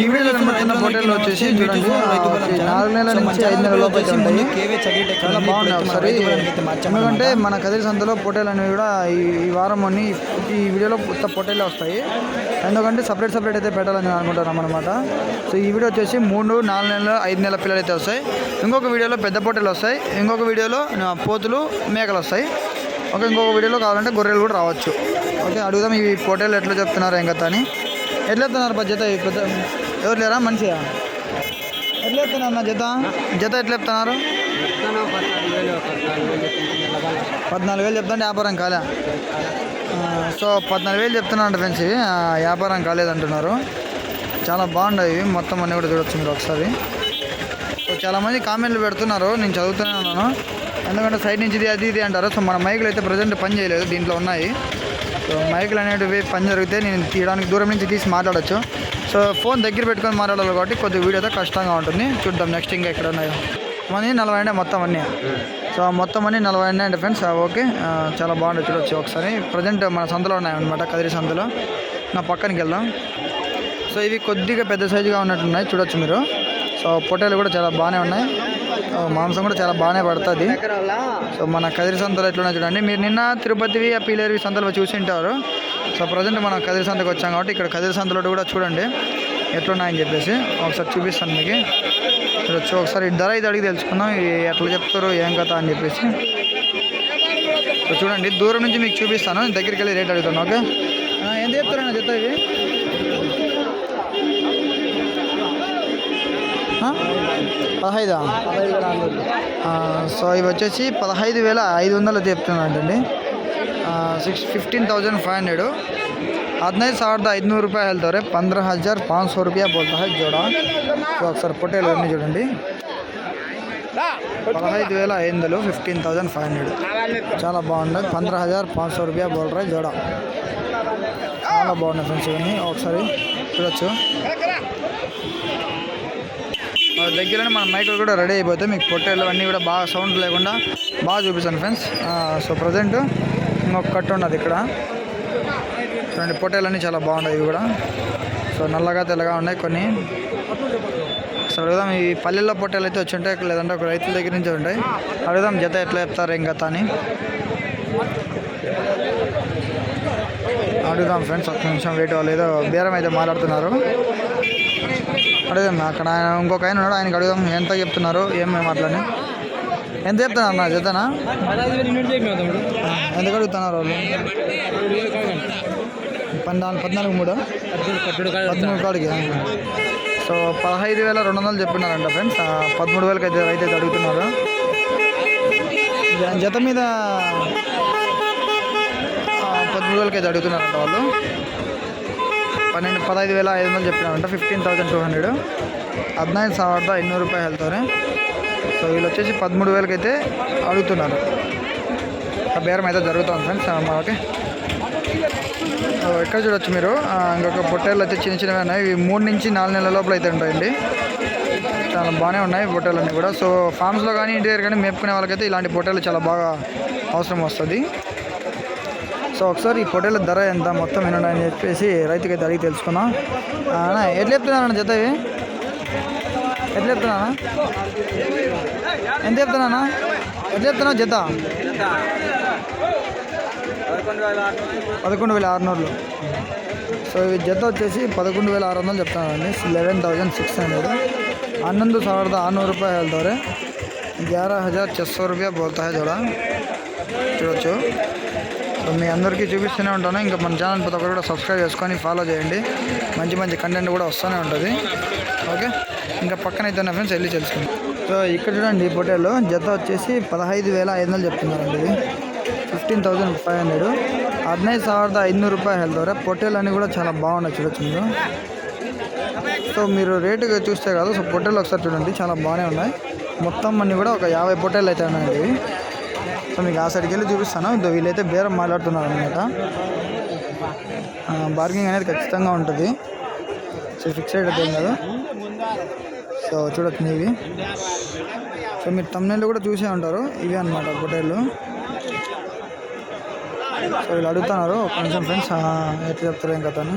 ఈ వీడియోలో కనబడుతున్న పొట్టేళ్ళు వచ్చేసి చూడండి నాలుగు నెలల నుంచి ఐదు నెలల లోపు అయితే ఉంటాయి చాలా బాగున్నాయి ఒకసారి ఎందుకంటే మన కదిరి సంతలో పొట్టేలు అనేవి కూడా ఈ వారం అన్ని ఈ వీడియోలో కొత్త పొట్టేలు వస్తాయి. ఎందుకంటే సపరేట్ సపరేట్ అయితే పెట్టాలని అనుకుంటున్నాం అనమాట సో ఈ వీడియో వచ్చేసి మూడు నాలుగు నెలల ఐదు నెలల పిల్లలు అయితే వస్తాయి. ఇంకొక వీడియోలో పెద్ద పొట్టేలు వస్తాయి. ఇంకొక వీడియోలో పోతులు మేకలు వస్తాయి. ఓకే ఇంకొక వీడియోలో కావాలంటే గొర్రెలు కూడా రావచ్చు. ఓకే అడుగుదాం ఈ పొట్టేలు ఎట్లా చెప్తున్నారు కథ అని. ఎట్లా చెప్తున్నారు బా జత ఈ పెద్ద ఎవరు లేరా? మంచిగా ఎట్లా చెప్తున్నారు నా జత? జత ఎట్లా చెప్తున్నారు? పద్నాలుగు వేలు చెప్తుంటే వ్యాపారం కాలే. సో పద్నాలుగు వేలు చెప్తున్నాను ఫ్రెండ్స్ ఇవి. వ్యాపారం కాలేదంటున్నారు. చాలా బాగున్నాయి ఇవి. మొత్తం అన్నీ కూడా చూడొచ్చు మీరు ఒకసారి. సో చాలామంది కామెంట్లు పెడుతున్నారు. నేను చదువుతూనే ఉన్నాను. ఎందుకంటే సైడ్ నుంచి ఇది అది ఇది అంటారు. సో మన మైకులు అయితే ప్రజెంట్ పని చేయలేదు. దీంట్లో ఉన్నాయి. సో మైకులు అనేటివి పని జరిగితే నేను తీయడానికి దూరం నుంచి తీసి మాట్లాడచ్చు. సో ఫోన్ దగ్గర పెట్టుకొని మాట్లాడాలి కాబట్టి కొద్దిగా వీడియో అయితే కష్టంగా ఉంటుంది. చూద్దాం నెక్స్ట్ ఇంకా ఎక్కడ ఉన్నాయో. మనీ నలభై అంటే మొత్తం అన్నీ. సో మొత్తం అన్నీ నలభై అంటే ఫ్రెండ్స్ ఓకే. చాలా బాగుంటుంది చూడొచ్చు ఒకసారి. ప్రజెంట్ మన సంతలో ఉన్నాయన్నమాట కదిరి సంతలో నా పక్కనకి వెళ్దాం. సో ఇవి కొద్దిగా పెద్ద సైజుగా ఉన్నట్టున్నాయి చూడొచ్చు మీరు. సో పొట్టేలు కూడా చాలా బాగానే ఉన్నాయి. మాంసం కూడా చాలా బాగానే పడుతుంది. సో మన కదిరి సంతలు ఎట్లున్నాయి చూడండి. మీరు నిన్న తిరుపతివి ఆ పీలేరువి సంతలో చూసి ఉంటారు. సో ప్రజెంట్ మనం కదిరి సంతకు వచ్చాం కాబట్టి ఇక్కడ కదిరి సంతలో కూడా చూడండి ఎట్లున్నాయని చెప్పేసి ఒకసారి చూపిస్తాను మీకు. వచ్చి ఒకసారి ధర ఇది అడిగి తెలుసుకుందాం. ఎట్లా చెప్తారు ఏం కథ అని చెప్పేసి. చూడండి దూరం నుంచి మీకు చూపిస్తాను. దగ్గరికి వెళ్ళి రేట్ అడుగుతాను ఓకే? ఏం ఎంత చెప్తారన్నా చెప్తా ఇవి పదహైదా ఆ, సో ఇవి వచ్చేసి పదహైదు వేల ఐదు వందలు చెప్తున్నాడండి six fifteen thousand five hundred ಹದಿನೈದು ಸಾವಿರದ ಐದುನೂರು ರೂಪಾಯಿ ಹೇಳ್ತವ್ರೆ పంద్ర హజార్ పాంచ్ సో రూపాయ బోల్తా హై జోడా సో ఒకసారి పొట్టేలు అన్నీ చూడండి పదహైదు వేల ఐదు వందలు ఫిఫ్టీన్ థౌజండ్ ఫైవ్ హండ్రెడ్ చాలా బాగుంది పంద్ర హజార్ పాంచ్ సో రూపాయ బోల్ రా జోడా చాలా బాగున్నాయి ఫ్రెండ్స్ ఇవన్నీ ఒకసారి చూడొచ్చు ఆ దగ్గరనే మన మైకులు కూడా రెడీ అయిపోతాయి. మీకు పొట్టేళ్ళు అన్నీ కూడా బాగా సౌండ్ లేకుండా బాగా చూపిస్తాను ఫ్రెండ్స్. సో ప్రజెంట్ ఇంకొక కట్టు ఉన్నది ఇక్కడ. చూడండి పొట్టేలు అన్నీ చాలా బాగున్నాయి ఇవి కూడా. సో నల్లగా తెల్లగా ఉన్నాయి కొన్ని. సో అడుగుదాం ఈ పల్లెల్లో పొట్టేలు అయితే వచ్చి ఉంటాయి? లేదంటే ఒక రైతుల దగ్గర నుంచి ఉంటాయి. అడుగుదాం జత ఎట్లా చెప్తారు ఏం కథ అని. అడుగుదాం ఫ్రెండ్స్ ఒక్క నిమిషం వెయిట్ వాళ్ళు ఏదో బేరం అయితే మాట్లాడుతున్నారు. అడుగుదాం అక్కడ ఆయన ఇంకొక ఆయన ఉన్నాడు ఆయనకి అడుగుదాం ఎంత చెప్తున్నారు ఏమేమి అట్లని ఎంత చెప్తున్నారు నా జతనా ఎంత అడుగుతున్నారు వాళ్ళు? పద్నాలుగు పద్నాలుగు మూడు? పద్మూడు కాడికి సో పదహైదు వేల రెండు వందలు చెప్పినారంట ఫ్రెండ్స్. పదమూడు వేలకి అయితే రైతు అయితే అడుగుతున్నారు. దాని జత మీద పదమూడు వేలకి అయితే అడుగుతున్నారంట వాళ్ళు. పన్నెండు పదహైదు వేల ఐదు వందలు చెప్పినామంట ఫిఫ్టీన్ థౌజండ్ టూ హండ్రెడ్ హద్నైదు సావిరద ఇన్నూరు రూపాయలు వెళ్తారు సో వీళ్ళు వచ్చేసి పదమూడు వేలకైతే అయితే అడుగుతున్నారు బేరం అయితే జరుగుతుంది ఫ్రెండ్స్ మాకి. ఎక్కడ చూడొచ్చు మీరు? ఇంకొక పొట్టేళ్ళు అయితే చిన్న చిన్నవి ఉన్నాయి. ఇవి మూడు నుంచి నాలుగు నెలల లోపల అయితే ఉంటాయండి. చాలా బాగానే ఉన్నాయి పొట్టేలన్నీ కూడా. సో ఫామ్స్లో కానీ ఇంటి దగ్గర కానీ మేపుకునే వాళ్ళకైతే ఇలాంటి పొట్టేలు చాలా బాగా అవసరం వస్తుంది. సో ఒకసారి ఈ పొటేల ధర ఎంత మొత్తం వినండి అని చెప్పేసి రైతుకైతే అడిగి తెలుసుకున్నాం ఎట్లా చెప్తున్నాను జత ఇవి? ఎట్లా చెప్తున్నానా ఎంత చెప్తున్నానా ఎట్లా చెప్తున్నావు జత? పదకొండు వేల ఆరునూరులు. సో ఇవి జత వచ్చేసి పదకొండు వేల ఆరు వందలు చెప్తానండి లెవెన్ థౌజండ్ సిక్స్ హండ్రెడ్. ಹನ್ನೊಂದು ಸಾವಿರದ ಆರುನೂರು రూపాయలు వెళ్తారు గ్యారా హజార్ ಛ రూపాయ ಬೋಲ್ತಾ చూడ చూడొచ్చు. మీ అందరికీ చూపిస్తూనే ఉంటాను ఇంకా మన ఛానల్ ప్రతి ఒక్కరు కూడా సబ్స్క్రైబ్ చేసుకొని ఫాలో చేయండి మంచి మంచి కంటెంట్ కూడా వస్తూనే ఉంటుంది ఓకే ఇంకా పక్కన అయితే నా ఫ్రెండ్స్ వెళ్ళి తెలుసుకుందాం సో ఇక్కడ చూడండి ఈ పొటేల్లో జత వచ్చేసి పదహైదు వేల ఐదు వందలు చెప్తున్నారండి ఇది ఫిఫ్టీన్ థౌజండ్ ఫైవ్ హండ్రెడ్ ಹದಿನೈದು ಸಾವಿರದ ಐದುನೂರು ರೂಪಾಯಿ ಹೇಳ್ತವ್ರೆ పొట్టేలు అన్నీ కూడా చాలా బాగున్నాయి చూడొచ్చు మీరు సో మీరు రేటుగా చూస్తే కాదు సో పొట్టేలు ఒకసారి చూడండి చాలా బాగానే ఉన్నాయి మొత్తం అన్నీ కూడా ఒక యాభై పొట్టేలు అయితే ఉన్నాయండి ఇవి సో మీకు ఆ సైడ్కి వెళ్ళి చూపిస్తాను. వీళ్ళైతే బేరం మాట్లాడుతున్నారు అనమాట బార్గింగ్ అనేది ఖచ్చితంగా ఉంటుంది. సో ఫిక్స్ అయితే ఏం కాదు. సో చూడొచ్చు ఇవి సో మీరు తమ్నేళ్ళు కూడా చూసే ఉంటారు. ఇవి అనమాట పొటేళ్ళు సో వీళ్ళు అడుగుతున్నారు. ఒక నిమిషం ఫ్రెండ్స్ ఎట్లా చెప్తారు ఇంకా తను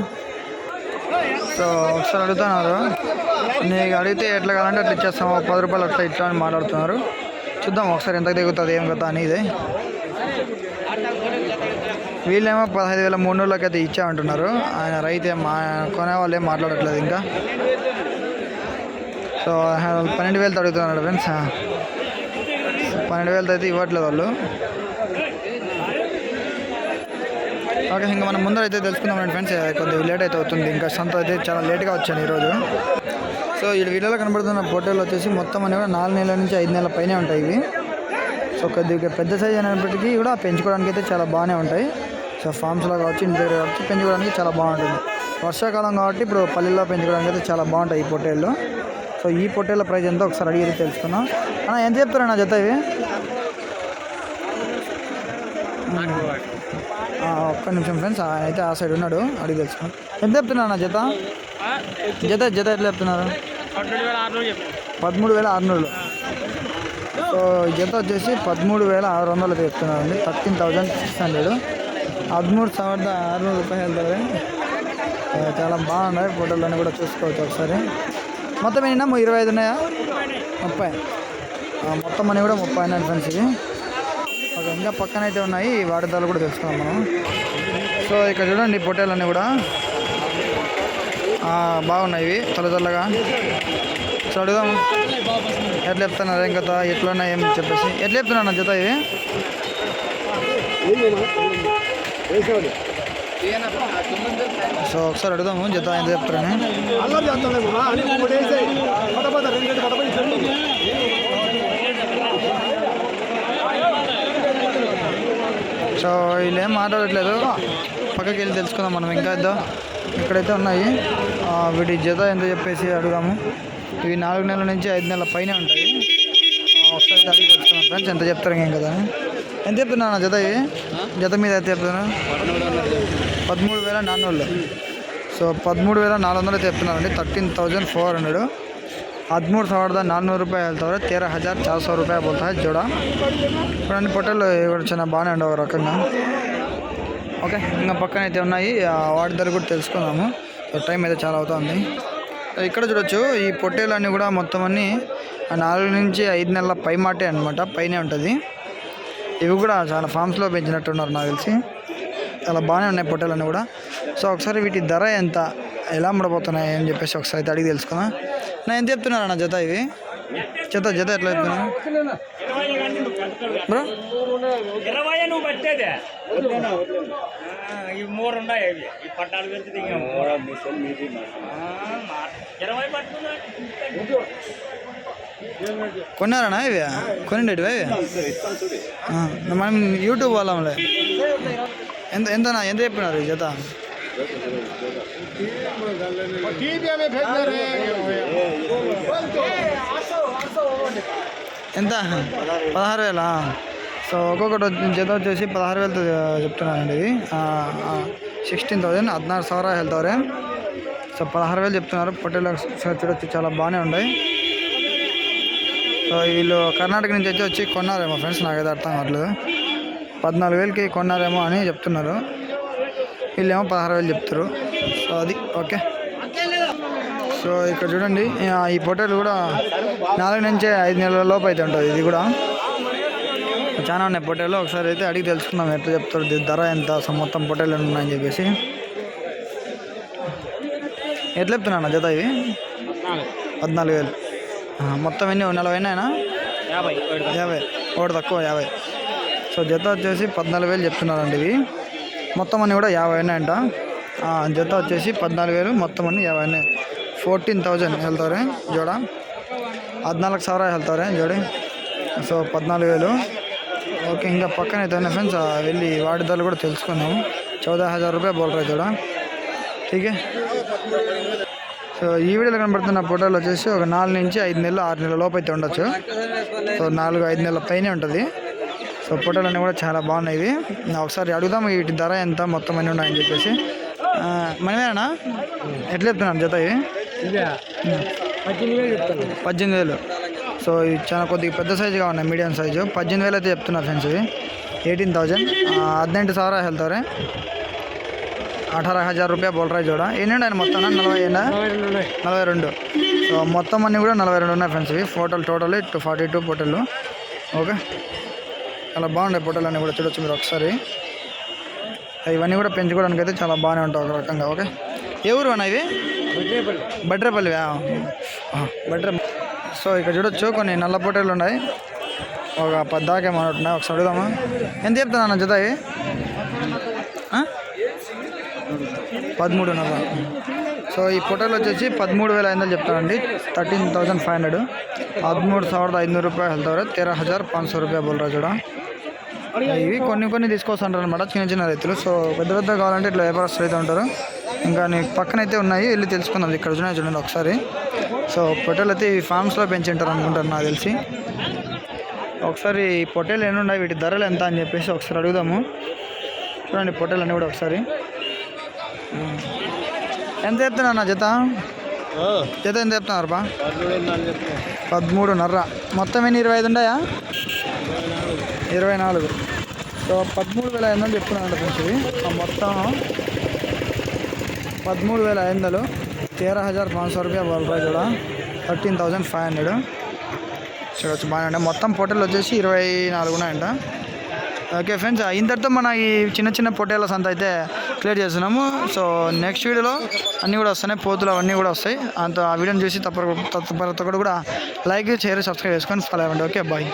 సో ఒకసారి అడుగుతున్నారు. నీకు అడిగితే ఎట్లా కావాలంటే అట్లా ఇచ్చేస్తాం. ఒక పది రూపాయలు అట్లా ఇట్లా అని మాట్లాడుతున్నారు. చూద్దాం ఒకసారి ఎంత దిగుతుంది ఏం కదా అనేది. వీళ్ళేమో పదహైదు వేల మూడు నెలలకి అయితే ఇచ్చామంటున్నారు. ఆయన రైతే మా కొనే ఏం మాట్లాడట్లేదు ఇంకా. సో పన్నెండు వేలతో అడుగుతున్నాడు ఫ్రెండ్స్. పన్నెండు వేలతో అయితే ఇవ్వట్లేదు వాళ్ళు. ఓకే ఇంకా మనం ముందర అయితే తెలుసుకుందాం ఫ్రెండ్స్. కొద్దిగా లేట్ అయితే అవుతుంది. ఇంకా సంత అయితే చాలా లేట్గా వచ్చాను ఈరోజు. సో ఈ వీడియోలో కనబడుతున్న ఫోటోలు వచ్చేసి మొత్తం అనేవి కూడా నాలుగు నెలల నుంచి ఐదు నెలల పైనే ఉంటాయి ఇవి. సో కొద్దిగా పెద్ద సైజ్ అయినప్పటికీ కూడా పెంచుకోవడానికి అయితే చాలా బాగానే ఉంటాయి. సో ఫామ్స్లో కావచ్చు ఇంటి దగ్గర కావచ్చు పెంచుకోవడానికి చాలా బాగుంటుంది. వర్షాకాలం కాబట్టి ఇప్పుడు పల్లెల్లో పెంచుకోవడానికి అయితే చాలా బాగుంటాయి ఈ పొట్టేళ్ళు సో ఈ పొట్టేళ్ళ ప్రైస్ ఎంతో ఒకసారి అడిగి తెలుసుకున్నాం అన్న ఎంత చెప్తారా నా జత ఇవి? ఒక్క నిమిషం ఫ్రెండ్స్ ఆయన అయితే ఆ సైడ్ ఉన్నాడు అడిగి తెలుసుకున్నాం ఎంత చెప్తున్నా నా జత? జత జత ఎట్లా చెప్తున్నారు? పదమూడు వేల ఆరునూరులో సో జత వచ్చేసి పదమూడు వేల ఆరు వందలు చెప్తున్నారండి. Thirteen thousand six hundred. పదమూడు సవర్ద ఆరు రూపాయలు చాలా బాగున్నాయి ఫోటోలన్నీ కూడా చూసుకోవచ్చు ఒకసారి. మొత్తం ఏనా ఇరవై ఐదు ఉన్నాయా? ముప్పై. మొత్తం అన్నీ కూడా ముప్పై అయినాయి ఫ్రెండ్స్ ఇది ఒక ఇంకా అయితే ఉన్నాయి. వాడిదాలు కూడా తెలుసుకున్నాం మనం. సో ఇక్కడ చూడండి పొట్టేలన్నీ కూడా. బాగున్నాయి ఇవి తెల్ల తెల్లగా. సో అడుగుదాం ఎట్లా చెప్తున్నారు ఏం కదా ఎట్లా ఉన్నాయి ఏం చెప్పేసి. ఎట్లా చెప్తున్నా జత ఇవి? సో ఒకసారి అడుగుదాము జత ఎంత చెప్తారని. సో వీళ్ళు ఏం మాట్లాడట్లేదు. పక్కకి వెళ్ళి తెలుసుకుందాం మనం ఇంకా ఇద్దాం. ఇక్కడైతే ఉన్నాయి. వీటి జత ఎంత చెప్పేసి అడుగాము ఇవి నాలుగు నెలల నుంచి ఐదు నెలల పైన ఉంటాయి. ఒకసారి అడిగి చెప్తున్నాను ఫ్రెండ్స్ ఎంత చెప్తారు ఏం కదా. ఎంత చెప్తున్నాను జత జత మీద అయితే చెప్తున్నాను పదమూడు వేల నాలుగు సో పదమూడు వేల నాలుగు వందలు చెప్తున్నాను అండి థర్టీన్ థౌజండ్ ఫోర్ హండ్రెಡ್ ಹದಿಮೂರು ಸಾವಿರದ ನಾನ್ನೂರು రూపాయలు వెళ్తారు. ತೇರ హజార్ ಚಾರ್ సో రూపాయలు పోతాయి ಜೋಡ ఇప్పుడు అన్ని పొట్టలు ఇక్కడ చిన్న బాగానే ఉండవు రకంగా. ఓకే ఇంకా పక్కన అయితే ఉన్నాయి వాటి ధర కూడా తెలుసుకుందాము. టైం అయితే చాలా అవుతుంది. ఇక్కడ చూడొచ్చు ఈ పొట్టేలన్నీ కూడా మొత్తం అన్నీ ఆ నాలుగు నుంచి ఐదు నెలల పై మాటే అనమాట పైనే ఉంటుంది. ఇవి కూడా చాలా ఫామ్స్లో పెంచినట్టున్నారు నాకు తెలిసి. చాలా బాగానే ఉన్నాయి పొట్టేలన్నీ కూడా. సో ఒకసారి వీటి ధర ఎంత ఎలా అమ్మడబోతున్నాయి అని చెప్పేసి ఒకసారి అయితే అడిగి తెలుసుకుందాం. నేను ఎంత చెప్తున్నాను అన్న జత ఇవి? జత జత ఎట్లా చెప్తున్నాను బ్రో? ఇరవై నువ్వు పట్టేదే ఈ మూడు ఉన్నాయి అవి ఈ పట్టాలు పెడితే ఇంకా మూడు ఆ, మా- ఇరవై పట్టుకున్నా కొన్నారనా ఇవి కొనిండేటివి ఇవి ఆ, మనం యూట్యూబ్ వాళ్ళంలే ఎంత ఎంతనా ఎంత చెప్పినారు ఈ జత టీపీఎంఏ పెట్టినారే ఎంత పదహారు వేల సో ఒక్కొక్కటి జత వచ్చేసి పదహారు వేలు చెప్తున్నానండి ఇది. సిక్స్టీన్ థౌజండ్ హద్నారు సవరా వెళ్తారే సో పదహారు వేలు చెప్తున్నారు. పొట్టేలు చూడొచ్చు. చాలా బాగానే ఉన్నాయి. సో వీళ్ళు కర్ణాటక నుంచి వచ్చి వచ్చి కొన్నారేమో ఫ్రెండ్స్. నాకు అయితే అర్థం కావట్లేదు. పద్నాలుగు వేలకి కొన్నారేమో అని చెప్తున్నారు. వీళ్ళేమో పదహారు వేలు చెప్తారు. సో అది ఓకే. సో ఇక్కడ చూడండి ఈ పొట్టేలు కూడా నాలుగు నుంచి ఐదు నెలల లోపు అయితే ఉంటుంది. ఇది కూడా చాలా ఉన్నాయి పొట్టేలు ఒకసారి అయితే అడిగి తెలుసుకుందాం ఎట్లా చెప్తారు దీని ధర ఎంత అసలు మొత్తం పొట్టేలు ఎన్ని ఉన్నాయని చెప్పేసి ఎట్లా చెప్తున్నా జత ఇవి పద్నాలుగు వేలు ఆ, మొత్తం ఎన్ని నలభై అయినా యాభై యాభై ఒకటి తక్కువ యాభై సో జత వచ్చేసి పద్నాలుగు వేలు చెప్తున్నారండి ఇవి మొత్తం అన్నీ కూడా యాభై ఉన్నాయంట ఆ, జత వచ్చేసి పద్నాలుగు వేలు మొత్తం అన్ని యాభై ఉన్నాయి ఫోర్టీన్ థౌజండ్ వెళ్తారే జోడ ಹದಿನಾಲ್ಕು ಸಾವಿರ ಹೇಳ್ತಾರೆ ಜೋಡಿ సో పద్నాలుగు వేలు ఓకే ఇంకా పక్కన అయితే ఉన్నాయి ఫ్రెండ్స్ వెళ్ళి వాటి ధరలు కూడా తెలుసుకుందాము చౌదా హజార్ రూపాయలు బోల్ రా జోడ ఠీకే సో ఈ వీడియోలో కనబడుతున్న ఫోటోలు వచ్చేసి ఒక నాలుగు నుంచి ఐదు నెలలు ఆరు నెలల లోపు అయితే ఉండొచ్చు. సో నాలుగు ఐదు నెలల పైనే ఉంటుంది. సో ఫోటోలు అన్నీ కూడా చాలా బాగున్నాయి ఇవి. ఒకసారి అడుగుదాం వీటి ధర ఎంత మొత్తం అన్నీ ఉన్నాయని చెప్పేసి. మనమేనా? ఎట్లా చెప్తున్నాను జత ఇవి? పద్దెనిమిది వేలు చెప్తాను పద్దెనిమిది వేలు. సో ఇవి చాలా కొద్దిగా పెద్ద సైజుగా ఉన్నాయి మీడియం సైజు పద్దెనిమిది వేలు అయితే చెప్తున్నారు ఫ్రెండ్స్ ఇవి ఎయిటీన్ థౌజండ్ ಹದಿನೆಂಟು ಸಾವಿರ ಹೇಳ್ತಾರೆ అఠారా హజార్ రూపాయ బోల్ రాయి జోడ ఎన్ని ఉన్నాయి మొత్తం నలభై ఏండా నలభై రెండు సో మొత్తం అన్నీ కూడా నలభై రెండు ఉన్నాయి ఫ్రెండ్స్ ఇవి ఫోటోలు టోటల్ టూ ఫార్టీ టూ ఫోటోలు ఓకే చాలా బాగున్నాయి ఫోటోలు అన్నీ కూడా చూడొచ్చు మీరు ఒకసారి ఇవన్నీ కూడా పెంచుకోవడానికి అయితే చాలా బాగానే ఉంటాయి ఒక రకంగా ఓకే ఏ ఊరు అన్న ఇవి బట్రేపల్లి బట్రే సో ఇక్కడ చూడొచ్చు కొన్ని నల్ల పొట్టేలు ఉన్నాయి. ఒక పద్దాకే ఉన్నాయి. ఒకసారి అడుగుదామా? ఎంత చెప్తాను అన్న జత పదమూడున్నర సో ఈ పొట్టేలు వచ్చేసి పదమూడు వేల ఐదు వందలు చెప్తానండి. Thirteen thousand five hundred. పదమూడు సావిರದ ఐదునూరు రూపాయలు వెళ్తారు తెర హజార్ పాంచ్ సో రూపాయ బోల్రా చూడ ఇవి కొన్ని కొన్ని తీసుకొస్తుంటారు అనమాట చిన్న చిన్న రైతులు. సో పెద్ద పెద్ద కావాలంటే ఇట్లా వ్యాపారస్తులు అయితే ఉంటారు. ఇంకా నీకు పక్కనైతే ఉన్నాయి వెళ్ళి తెలుసుకుందాం. ఇక్కడ చూడండి చూడండి ఒకసారి. సో పొట్టేలు అయితే ఈ ఫామ్స్లో పెంచి ఉంటారు అనుకుంటారు నాకు తెలిసి. ఒకసారి ఈ పొట్టేలు ఎన్ని ఉన్నాయి వీటి ధరలు ఎంత అని చెప్పేసి ఒకసారి అడుగుదాము. చూడండి పొట్టేలు అన్నీ కూడా ఒకసారి. ఎంత చెప్తున్నా నా జత? జత ఎంత చెప్తున్నారు బా? పదమూడున్నర. మొత్తం ఎన్ని ఇరవై ఐదు ఉన్నాయా? ఇరవై నాలుగు. సో పదమూడు వేల ఐదు వందలు చెప్తున్నాను ఫ్రెండ్స్ ఇవి. మొత్తం పదమూడు వేల ఐదు వందలు. తేరా హజార్ పాంచ్ సో రూపాయ బల్బ్ రాయి కూడా థర్టీన్ థౌజండ్ ఫైవ్ హండ్రెడ్ చూడొచ్చు బాగానే మొత్తం పొట్టేలు వచ్చేసి ఇరవై నాలుగు ఉన్నాయంట ఓకే ఫ్రెండ్స్ ఇంతటితో మన ఈ చిన్న చిన్న పొటేల సంత అయితే క్లియర్ చేస్తున్నాము సో నెక్స్ట్ వీడియోలో అన్నీ కూడా వస్తున్నాయి పోతులు అవన్నీ కూడా వస్తాయి అంత ఆ వీడియోని చూసి తప్ప తప్ప కూడా లైక్ షేర్ సబ్స్క్రైబ్ చేసుకొని ఫాలో అవ్వండి ఓకే బాయ్